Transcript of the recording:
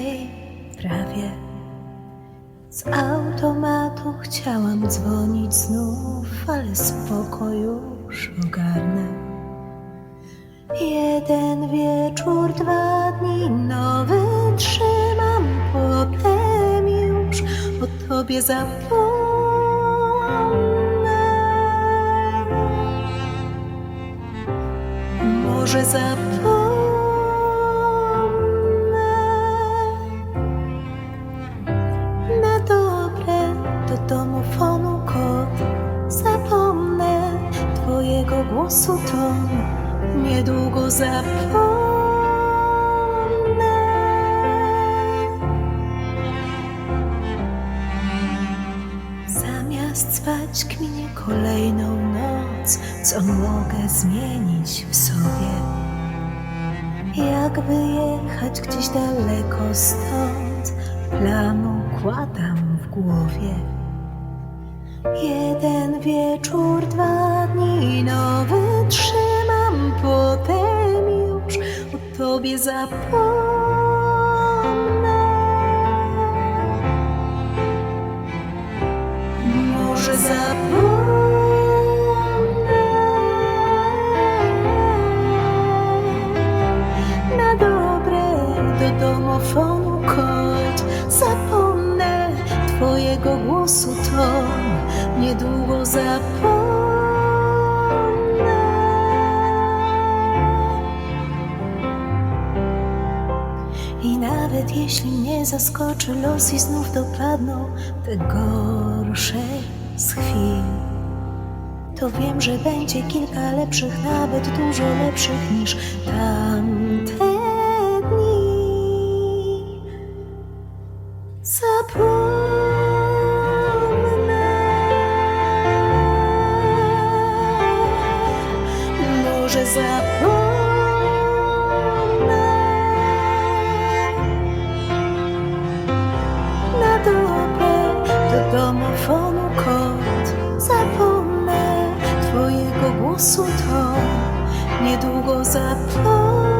głowie. Z automatu chciałam dzwonić znów, ale spoko już ogarnę. Jeden wieczór, dwa dni, nowy trzymam, potem już o tobie zapomnę. Może zapomnę. Ton Niedługo zapomnę Zamiast spać kminie kolejną noc Co mogę zmienić w sobie jak wyjechać gdzieś daleko stąd, plamą kładam w głowie. Jeden wieczór, dwa dni, nowy tobie zapomnę. Może zapomnę. Na dobre do domofonu kod Zapomnę twojego głosu ton Niedługo zapomnę jeśli mnie zaskoczy los i znów dopadną te gorsze z chwil to wiem, że będzie kilka lepszych, nawet dużo lepszych niż tamte dni. Zapomnę, może zapomnę. Domofonu kod. Zapomnę twojego głosu to Niedługo zapomnę